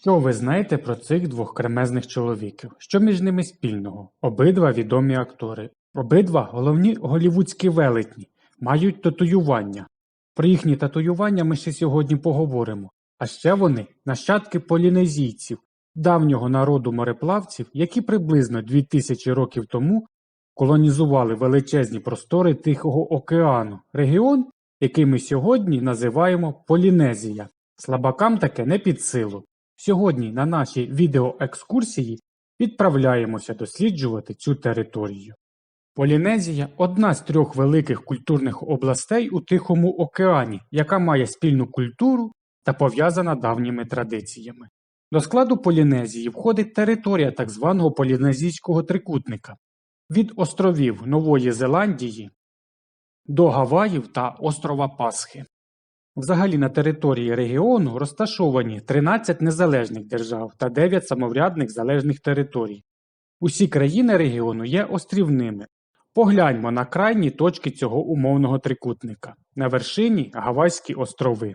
Що ви знаєте про цих двох кремезних чоловіків? Що між ними спільного? Обидва відомі актори, обидва головні голівудські велетні, мають татуювання. Про їхні татуювання ми ще сьогодні поговоримо. А ще вони нащадки полінезійців, давнього народу мореплавців, які приблизно 2000 років тому колонізували величезні простори Тихого океану, регіон, який ми сьогодні називаємо Полінезія. Слабакам таке не під силу. Сьогодні на нашій відеоекскурсії відправляємося досліджувати цю територію. Полінезія одна з трьох великих культурних областей у Тихому океані, яка має спільну культуру та пов'язана давніми традиціями. До складу Полінезії входить територія так званого полінезійського трикутника від островів Нової Зеландії до Гаваїв та острова Пасхи. Взагалі на території регіону розташовані 13 незалежних держав та 9 самоврядних залежних територій. Усі країни регіону є острівними. Погляньмо на крайні точки цього умовного трикутника. На вершині Гавайські острови.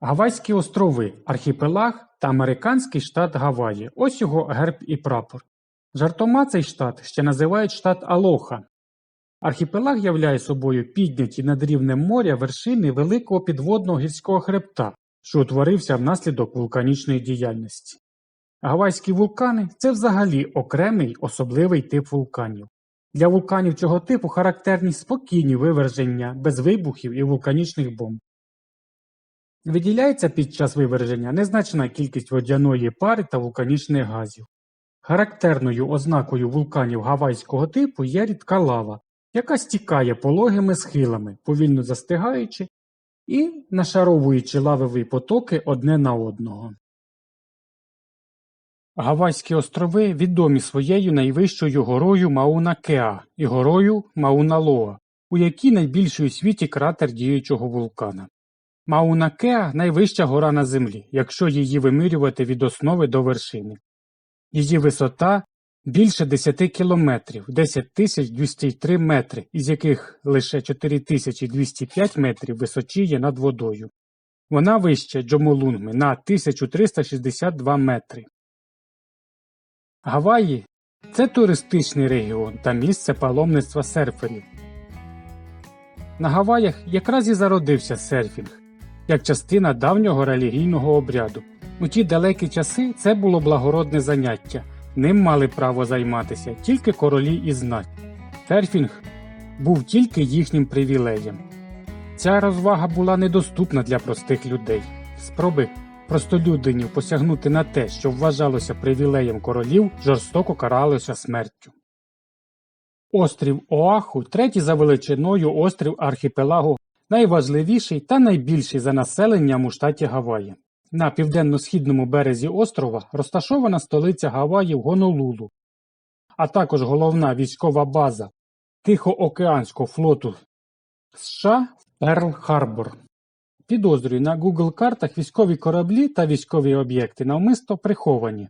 Гавайські острови архіпелаг та американський штат Гаваї. Ось його герб і прапор. Жартома цей штат ще називають штат Алоха. Архіпелаг являє собою підняті над рівнем моря вершини великого підводного гірського хребта, що утворився внаслідок вулканічної діяльності. Гавайські вулкани це взагалі окремий особливий тип вулканів. Для вулканів цього типу характерні спокійні виверження без вибухів і вулканічних бомб. Виділяється під час виверження незначна кількість водяної пари та вулканічних газів. Характерною ознакою вулканів гавайського типу є рідка лава, яка стікає пологими схилами, повільно застигаючи і нашаровуючи лавові потоки одне на одного. Гавайські острови відомі своєю найвищою горою Мауна-Кеа і горою Мауна-Лоа, у якій найбільший у світі кратер діючого вулкана. Мауна-Кеа – найвища гора на землі, якщо її вимірювати від основи до вершини. Її висота більше 10 кілометрів, 10 тисяч 203 метри, із яких лише 4205 метрів височіє над водою. Вона вища Джомолунгми на 1362 метри. Гаваї – це туристичний регіон та місце паломництва серферів. На Гаваях якраз і зародився серфінг, як частина давнього релігійного обряду. У ті далекі часи це було благородне заняття, ним мали право займатися тільки королі і знать. Серфінг був тільки їхнім привілеєм. Ця розвага була недоступна для простих людей. Спроби простолюдинів посягнути на те, що вважалося привілеєм королів, жорстоко каралося смертю. Острів Оаху, третій за величиною острів архіпелагу, найважливіший та найбільший за населенням у штаті Гаваї. На південно-східному березі острова розташована столиця Гаваїв Гонолулу, а також головна військова база Тихоокеанського флоту США Перл-Харбор. Підозрюю, на Google картах військові кораблі та військові об'єкти навмисто приховані.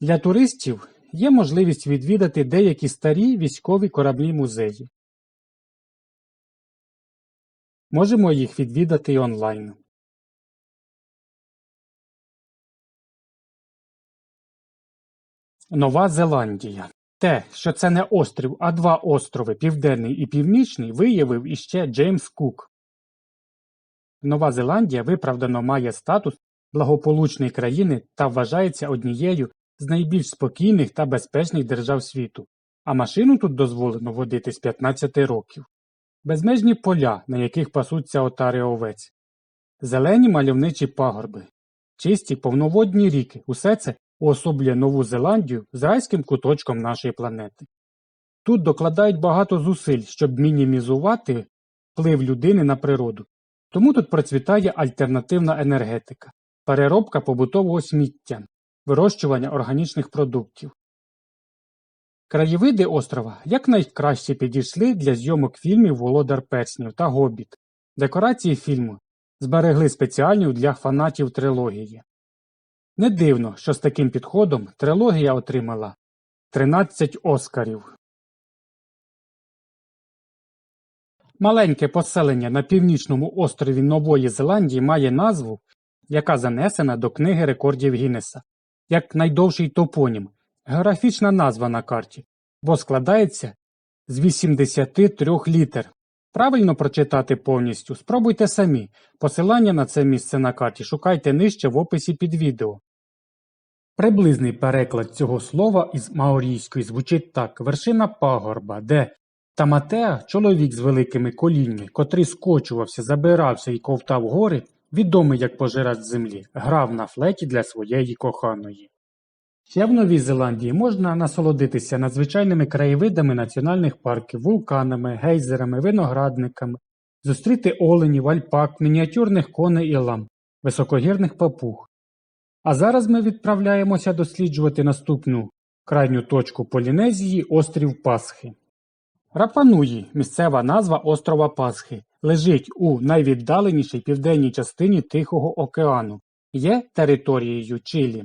Для туристів є можливість відвідати деякі старі військові кораблі музеї. Можемо їх відвідати і онлайн. Нова Зеландія. Те, що це не острів, а два острови Південний і Північний, виявив іще Джеймс Кук. Нова Зеландія виправдано має статус благополучної країни та вважається однією з найбільш спокійних та безпечних держав світу, а машину тут дозволено водити з 15 років. Безмежні поля, на яких пасуться отари овець, зелені мальовничі пагорби, чисті повноводні ріки усе це уособлює Нову Зеландію з райським куточком нашої планети. Тут докладають багато зусиль, щоб мінімізувати вплив людини на природу. Тому тут процвітає альтернативна енергетика, переробка побутового сміття, вирощування органічних продуктів. Краєвиди острова якнайкраще підійшли для зйомок фільмів Володар Перснів та Гобіт. Декорації фільму зберегли спеціальні для фанатів трилогії. Не дивно, що з таким підходом трилогія отримала 13 Оскарів. Маленьке поселення на північному острові Нової Зеландії має назву, яка занесена до книги рекордів Гіннеса як найдовший топонім, географічна назва на карті, бо складається з 83 літер. Правильно прочитати повністю спробуйте самі. Посилання на це місце на карті шукайте нижче в описі під відео. Приблизний переклад цього слова із маорійської звучить так: вершина пагорба, де Таматеа, чоловік з великими коліньми, котрий скочувався, забирався і ковтав гори, відомий як пожирач землі, грав на флеті для своєї коханої. Ще в Новій Зеландії можна насолодитися надзвичайними краєвидами національних парків, вулканами, гейзерами, виноградниками, зустріти оленів, альпак, мініатюрних коней і лам, високогірних папуг. А зараз ми відправляємося досліджувати наступну крайню точку Полінезії острів Пасхи. Рапануї місцева назва острова Пасхи, лежить у найвіддаленішій південній частині Тихого океану, є територією Чилі.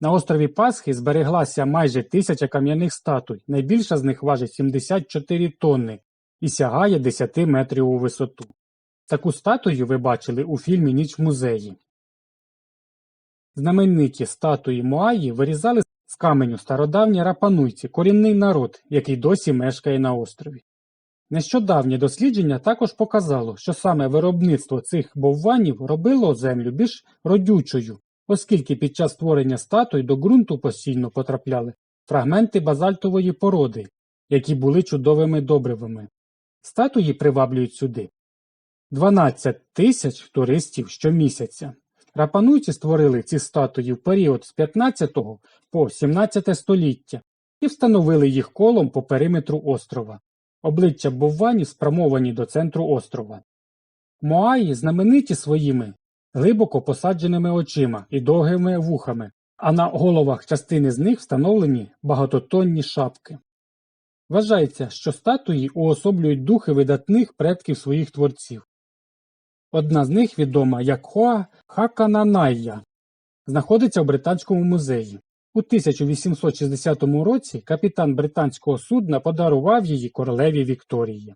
На острові Пасхи збереглася майже тисяча кам'яних статуй, найбільша з них важить 74 тонни і сягає 10 метрів у висоту. Таку статую ви бачили у фільмі Ніч в музеї. Знамениті статуї Моаї вирізали з каменю стародавні рапануйці, корінний народ, який досі мешкає на острові. Нещодавнє дослідження також показало, що саме виробництво цих бовванів робило землю більш родючою, оскільки під час створення статуй до ґрунту постійно потрапляли фрагменти базальтової породи, які були чудовими добривами. Статуї приваблюють сюди 12 тисяч туристів щомісяця. Рапануйці створили ці статуї в період з 15 по 17 століття і встановили їх колом по периметру острова. Обличчя бовванів спрямовані до центру острова. Моаї знамениті своїми глибоко посадженими очима і довгими вухами, а на головах частини з них встановлені багатотонні шапки. Вважається, що статуї уособлюють духи видатних предків своїх творців. Одна з них відома як Хоа Хакананайя, знаходиться в Британському музеї. У 1860 році капітан британського судна подарував її королеві Вікторії.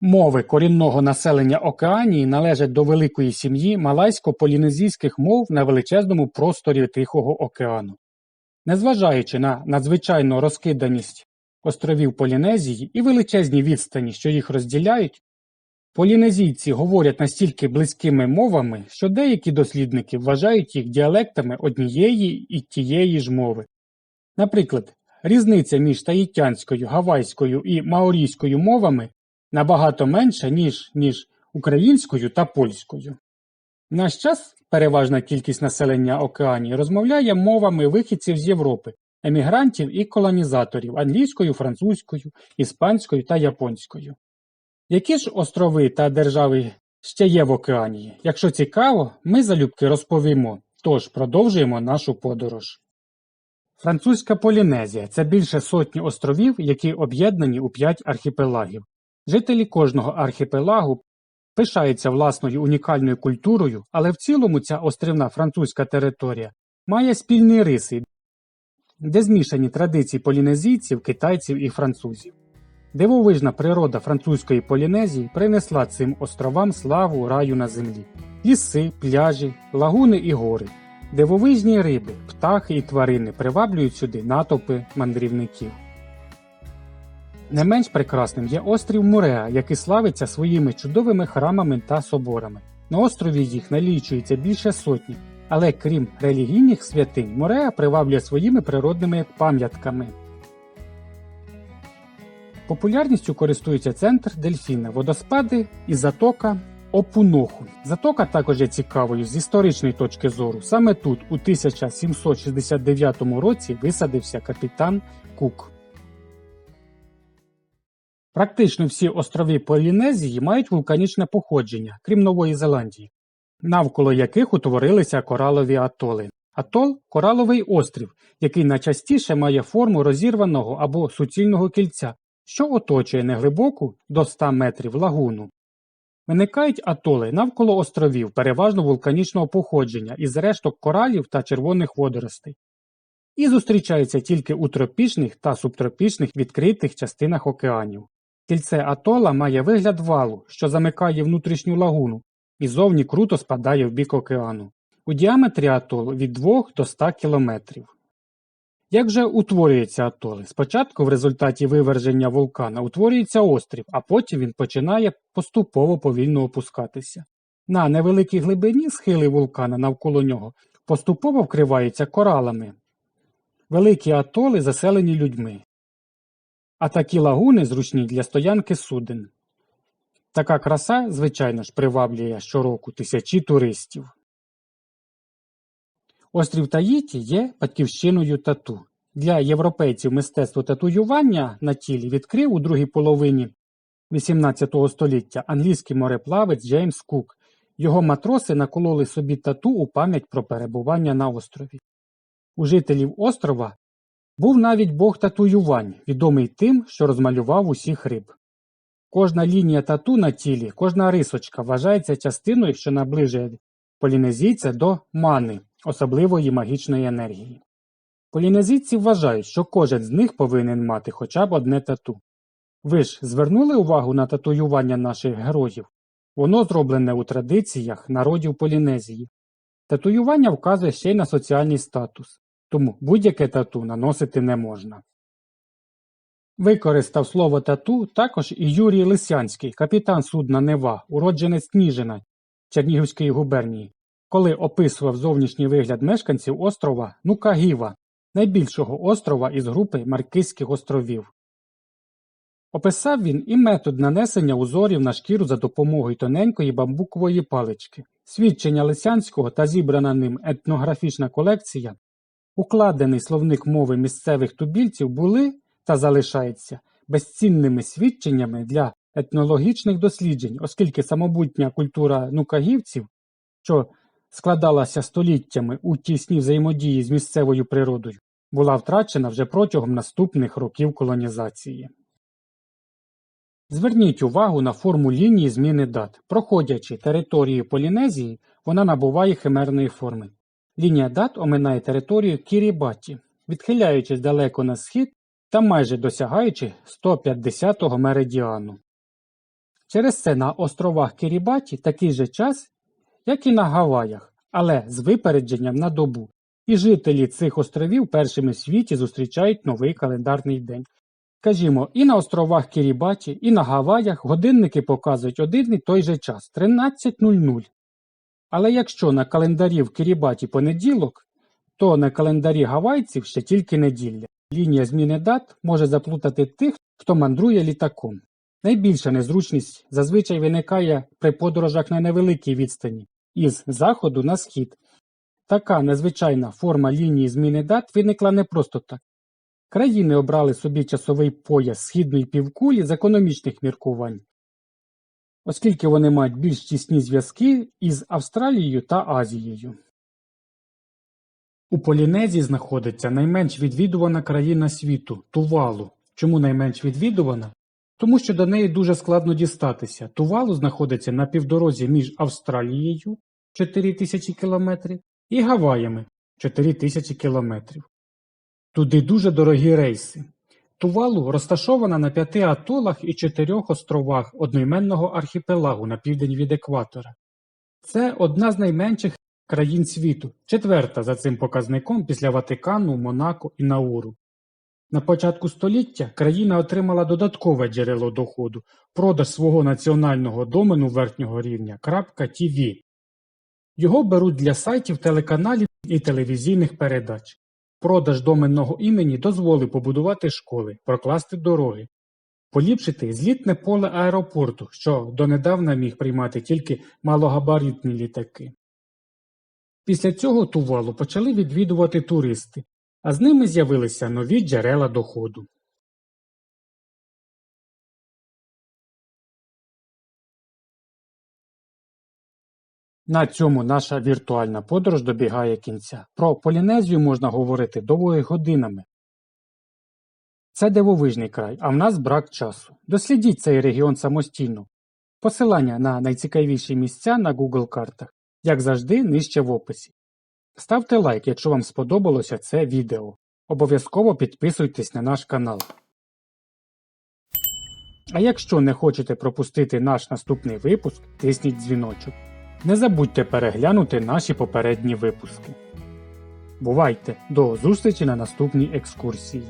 Мови корінного населення Океанії належать до великої сім'ї малайсько-полінезійських мов на величезному просторі Тихого океану. Незважаючи на надзвичайну розкиданість островів Полінезії і величезні відстані, що їх розділяють, полінезійці говорять настільки близькими мовами, що деякі дослідники вважають їх діалектами однієї і тієї ж мови. Наприклад, різниця між таїтянською, гавайською і маорійською мовами набагато менша, ніж між українською та польською. В наш час переважна кількість населення Океанії розмовляє мовами вихідців з Європи, емігрантів і колонізаторів англійською, французькою, іспанською та японською. Які ж острови та держави ще є в Океанії? Якщо цікаво, ми залюбки розповімо, тож продовжуємо нашу подорож. Французька Полінезія це більше сотні островів, які об'єднані у п'ять архіпелагів. Жителі кожного архіпелагу пишаються власною унікальною культурою, але в цілому ця острівна французька територія має спільні риси, де змішані традиції полінезійців, китайців і французів. Дивовижна природа французької Полінезії принесла цим островам славу раю на землі: ліси, пляжі, лагуни і гори, дивовижні риби, птахи і тварини приваблюють сюди натовпи мандрівників. Не менш прекрасним є острів Муреа, який славиться своїми чудовими храмами та соборами. На острові їх налічується більше сотні, але крім релігійних святинь, Муреа приваблює своїми природними пам'ятками. Популярністю користується центр дельфіна, водоспади і затока Опуноху. Затока також є цікавою з історичної точки зору. Саме тут, у 1769 році, висадився капітан Кук. Практично всі острови Полінезії мають вулканічне походження, крім Нової Зеландії, навколо яких утворилися коралові атоли. Атол кораловий острів, який найчастіше має форму розірваного або суцільного кільця, що оточує неглибоку до 100 метрів лагуну. Виникають атоли навколо островів, переважно вулканічного походження із решток коралів та червоних водоростей, і зустрічаються тільки у тропічних та субтропічних відкритих частинах океанів. Кільце атола має вигляд валу, що замикає внутрішню лагуну, і зовні круто спадає в бік океану. У діаметрі атолу від 2 до 100 кілометрів. Як же утворюються атоли? Спочатку в результаті виверження вулкана утворюється острів, а потім він починає поступово повільно опускатися. На невеликій глибині схили вулкана навколо нього поступово вкриваються коралами. Великі атоли заселені людьми, а такі лагуни зручні для стоянки суден. Така краса, звичайно ж, приваблює щороку тисячі туристів. Острів Таїті є батьківщиною тату. Для європейців мистецтво татуювання на тілі відкрив у другій половині XVIII століття англійський мореплавець Джеймс Кук. Його матроси накололи собі тату у пам'ять про перебування на острові. У жителів острова був навіть бог татуювань, відомий тим, що розмалював усіх риб. Кожна лінія тату на тілі, кожна рисочка вважається частиною, що наближує полінезійця до мани, особливої магічної енергії. Полінезійці вважають, що кожен з них повинен мати хоча б одне тату. Ви ж звернули увагу на татуювання наших героїв? Воно зроблене у традиціях народів Полінезії. Татуювання вказує ще й на соціальний статус, тому будь-яке тату наносити не можна. Використав слово тату також і Юрій Лисянський, капітан судна Нева, уродженець Ніжина Чернігівської губернії, коли описував зовнішній вигляд мешканців острова Нукагіва, найбільшого острова із групи Маркизьких островів. Описав він і метод нанесення узорів на шкіру за допомогою тоненької бамбукової палички. Свідчення Лисянського та зібрана ним етнографічна колекція, укладений словник мови місцевих тубільців були та залишаються безцінними свідченнями для етнологічних досліджень, оскільки самобутня культура нукагівців, що складалася століттями у тісній взаємодії з місцевою природою, була втрачена вже протягом наступних років колонізації. Зверніть увагу на форму лінії зміни дат. Проходячи територію Полінезії, вона набуває химерної форми. Лінія дат оминає територію Кірібаті, відхиляючись далеко на схід та майже досягаючи 150-го меридіану. Через це на островах Кірібаті такий же час, як і на Гаваях, але з випередженням на добу, і жителі цих островів першими в світі зустрічають новий календарний день. Скажімо, і на островах Кірібаті, і на Гаваях годинники показують один і той же час 13.00. Але якщо на календарі в Кірібаті понеділок, то на календарі гавайців ще тільки неділя. Лінія зміни дат може заплутати тих, хто мандрує літаком. Найбільша незручність зазвичай виникає при подорожах на невеликій відстані із заходу на схід. Така незвичайна форма лінії зміни дат виникла не просто так. Країни обрали собі часовий пояс східної півкулі з економічних міркувань, оскільки вони мають більш тісні зв'язки із Австралією та Азією. У Полінезії знаходиться найменш відвідувана країна світу Тувалу. Чому найменш відвідувана? Тому що до неї дуже складно дістатися. Тувалу знаходиться на півдорозі між Австралією 4000 км і Гаваями 4000 км. Туди дуже дорогі рейси. Тувалу розташована на п'яти атолах і чотирьох островах одноіменного архіпелагу на південь від екватора. Це одна з найменших країн світу, четверта за цим показником після Ватикану, Монако і Науру. На початку століття країна отримала додаткове джерело доходу продаж свого національного домену верхнього рівня .tv. Його беруть для сайтів, телеканалів і телевізійних передач. Продаж доменного імені дозволив побудувати школи, прокласти дороги, поліпшити злітне поле аеропорту, що донедавна міг приймати тільки малогабаритні літаки. Після цього Тувалу почали відвідувати туристи, а з ними з'явилися нові джерела доходу. На цьому наша віртуальна подорож добігає кінця. Про Полінезію можна говорити довгими годинами. Це дивовижний край, а в нас брак часу. Дослідіть цей регіон самостійно. Посилання на найцікавіші місця на Google картах, як завжди, нижче в описі. Ставте лайк, якщо вам сподобалося це відео. Обов'язково підписуйтесь на наш канал. А якщо не хочете пропустити наш наступний випуск, тисніть дзвіночок. Не забудьте переглянути наші попередні випуски. Бувайте! До зустрічі на наступній екскурсії!